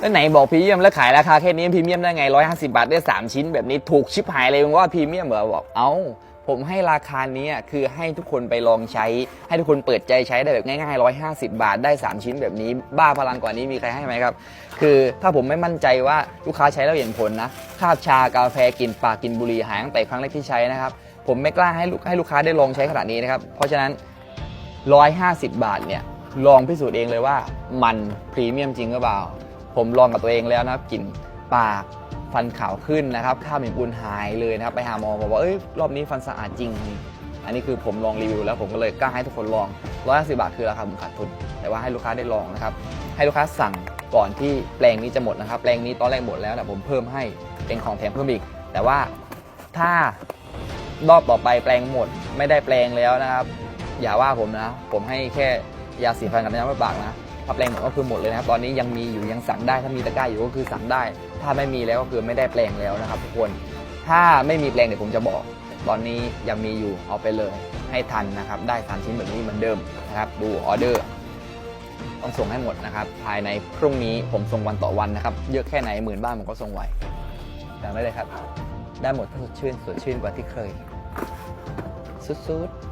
แล้วไหนบอกพรีเมียมแล้วขายราคาแค่นี้พรีเมียมได้ไง150บาทได้3ชิ้นแบบนี้ถูกชิบหายเลยมึงว่าพรีเมียมเหรอบอกเอ้าผมให้ราคานี้คือให้ทุกคนไปลองใช้ ให้ทุกคนเปิดใจใช้ได้แบบง่ายๆ 150 บาทได้ 3 ชิ้นแบบนี้ บ้าพลังกว่านี้มีใครให้ไหมครับ คือถ้าผมไม่มั่นใจว่าลูกค้าใช้แล้วเห็นผลนะคาบชากาแฟกินปากกินบุหรี่หายตั้งแต่ครั้งแรกที่ใช้นะครับ ผมไม่กล้าให้ลูกให้ลูกค้าได้ลองใช้ขนาดนี้นะครับ เพราะฉะนั้น 150 บาทเนี่ยลองพิสูจน์เองเลยว่ามันพรีเมียมจริงหรือเปล่า ผมลองกับตัวเองแล้วนะครับกลิ่นปากฟันขาวขึ้นนะครับข้าวเหม็นปูนหายเลยนะครับไปหาหมอบอกว่าเอ้ยรอบนี้ฟันสะอาดจริง อันนี้คือผมลองรีวิวแล้วผมก็เลยกล้าให้ทุกคนลอง150บาทคือราคาผมขาดทุน แต่ว่าให้ลูกค้าได้ลองนะครับให้ลูกค้าสั่งก่อนที่แปลงนี้จะหมดนะครับแปลงนี้ตอนแรกหมดแล้วแต่ผมเพิ่มให้เป็นของแถมเพิ่มอีก แต่ว่าถ้ารอบต่อไปแปลงหมดไม่ได้แปลงแล้วนะครับ อย่าว่าผมนะ ผมให้แค่ ยาสีฟันกับน้ำมะปากนะถ้าแปลงหมดก็คือหมดเลยนะครับ ตอนนี้ยังมีอยู่ยังสั่งได้ ถ้ามีตะกร้าอยู่ก็คือสั่งได้ ถ้าไม่มีแล้วก็คือไม่ได้แปลงแล้วนะครับทุกคน ถ้าไม่มีแปลงเดี๋ยวผมจะบอก ตอนนี้ยังมีอยู่เอาไปเลยให้ทันนะครับ ได้สามชิ้นแบบนี้เหมือนเดิมนะครับ ดูออเดอร์ต้องส่งให้หมดนะครับ ภายในพรุ่งนี้ผมส่งวันต่อวันนะครับ เยอะแค่ไหนหมื่นบ้านผมก็ส่งไหวจำได้เลยครับ ได้หมดถ้าสดชื่นสดชื่นกว่าที่เคย สุดๆ